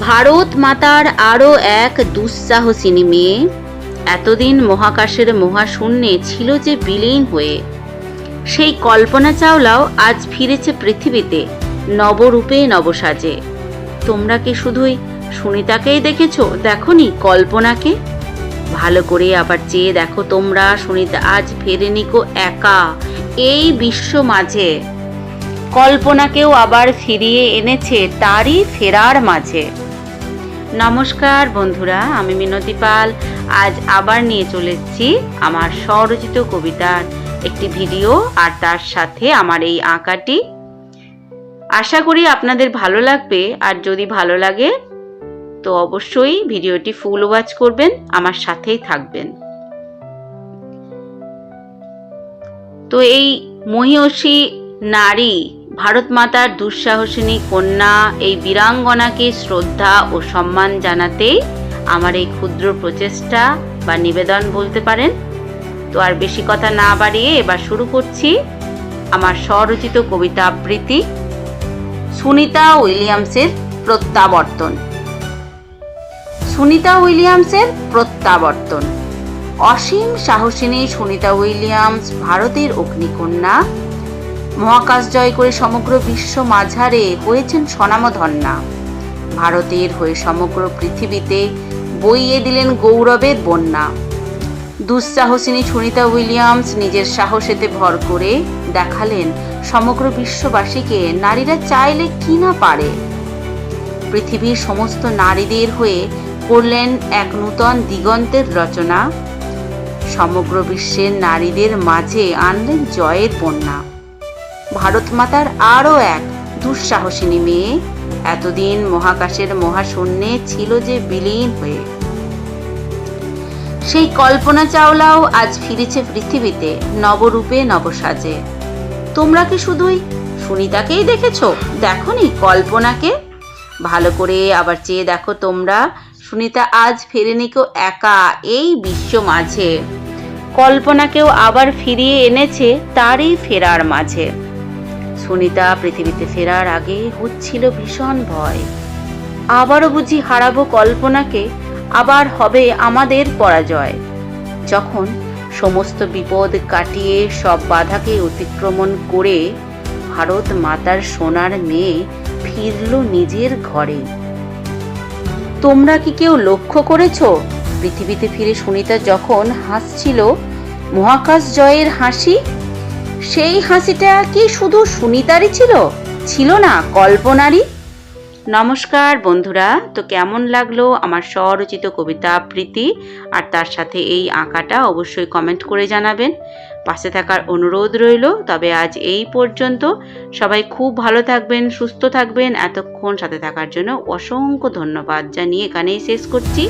ভারত মাতার আরও এক দুঃসাহসিনী মেয়ে। এতদিন মহাকাশের মহাশূন্যে ছিল যে বিলীন হয়ে। সেই কল্পনা চাওলাও আজ ফিরেছে পৃথিবীতে, নবরূপে নবসাজে। তোমরা কি শুধুই সুনিতাকেই দেখেছ? দেখনি কল্পনাকে? ভালো করে আবার চেয়ে দেখো তোমরা, সুনিতা আজ ফেরেনি কো একা, এই বিশ্ব মাঝে। কল্পনাকেও আবার ফিরিয়ে এনেছে তারই ফেরার মাঝে। নমস্কার বন্ধুরা, আমি মিনতি পাল। আজ আবার নিয়ে চলে আমার স্বরচিত কবিতার একটি ভিডিও আর তার সাথে আমার এই আঁকাটি। আশা করি আপনাদের ভালো লাগবে, আর যদি ভালো লাগে, তো অবশ্যই ভিডিওটি ফুল ওয়াচ করবেন, আমার সাথেই থাকবেন। তো এই মহিষী নারী ভারত মাতার দুঃসাহসিনী কন্যা এই বীরাঙ্গনাকে শ্রদ্ধা ও সম্মান জানাতেই আমার এই ক্ষুদ্র প্রচেষ্টা বা নিবেদন বলতে পারেন। তো আর বেশি কথা না বাড়িয়ে এবার শুরু করছি আমার স্বরচিত কবিতা আবৃত্তি সুনিতা উইলিয়ামসের প্রত্যাবর্তন। সুনিতা উইলিয়ামসের প্রত্যাবর্তন। অসীম সাহসিনী সুনিতা উইলিয়ামস ভারতের অগ্নিকন্যা। মহাকাশ জয় করে সমগ্র বিশ্ব মাঝারে হয়েছেন স্বনামধন্যা। ভারতের হয়ে সমগ্র পৃথিবীতে বইয়ে দিলেন গৌরবের বন্যা। দুঃসাহসিনী সুনিতা উইলিয়ামস নিজের সাহসেতে ভর করে দেখালেন সমগ্র বিশ্ববাসীকে, নারীরা চাইলে কি না পারে? পৃথিবীর সমস্ত নারীদের হয়ে করলেন এক নূতন দিগন্তের রচনা। সমগ্র বিশ্বের নারীদের মাঝে আনলেন জয়ের বন্যা। ভারত মাতার আরও এক দুঃসাহসিনী মেয়ে। এতদিন মহাকাশের মহাশূন্যে ছিল যে বিলীন হয়ে। সেই কল্পনা চাওলাও আজ ফিরেছে পৃথিবীতে নবরূপে নবসাজে। তোমরা কি শুধুই সুনিতাকেই দেখেছ? দেখনি কল্পনাকে? ভালো করে আবার চেয়ে দেখো তোমরা, সুনিতা আজ ফেরেনি কেউ একা এই বিশ্ব মাঝে। কল্পনাকেও আবার ফিরিয়ে এনেছে তারই ফেরার মাঝে। সুনিতা পৃথিবীতে ফেরার আগে হচ্ছিল ভীষণ ভয়। আবারও বুঝি হারাবো কল্পনাকে, আবার হবে আমাদের পরাজয়। যখন সমস্ত বিপদ কাটিয়ে সব বাধাকে অতিক্রমণ করে ভারত মাতার সোনার মেয়ে ফিরল নিজের ঘরে। তোমরা কি কেউ লক্ষ্য করেছ? পৃথিবীতে ফিরে সুনিতা যখন হাসছিল, মহাকাশ জয়ের হাসি? সেই হাসিটা কি শুধু সুনিতারই ছিল? ছিল না কল্পনারই? নমস্কার বন্ধুরা, তো কেমন লাগল আমার স্বরচিত কবিতা আবৃত্তি? আর তার সাথে এই আঁকাটা অবশ্যই কমেন্ট করে জানাবেন। পাশে থাকার অনুরোধ রইল, তবে আজ এই পর্যন্ত। সবাই খুব ভালো থাকবেন, সুস্থ থাকবেন। এতক্ষণ সাথে থাকার জন্য অসংখ্য ধন্যবাদ। জানিয়ে এখানেই শেষ করছি।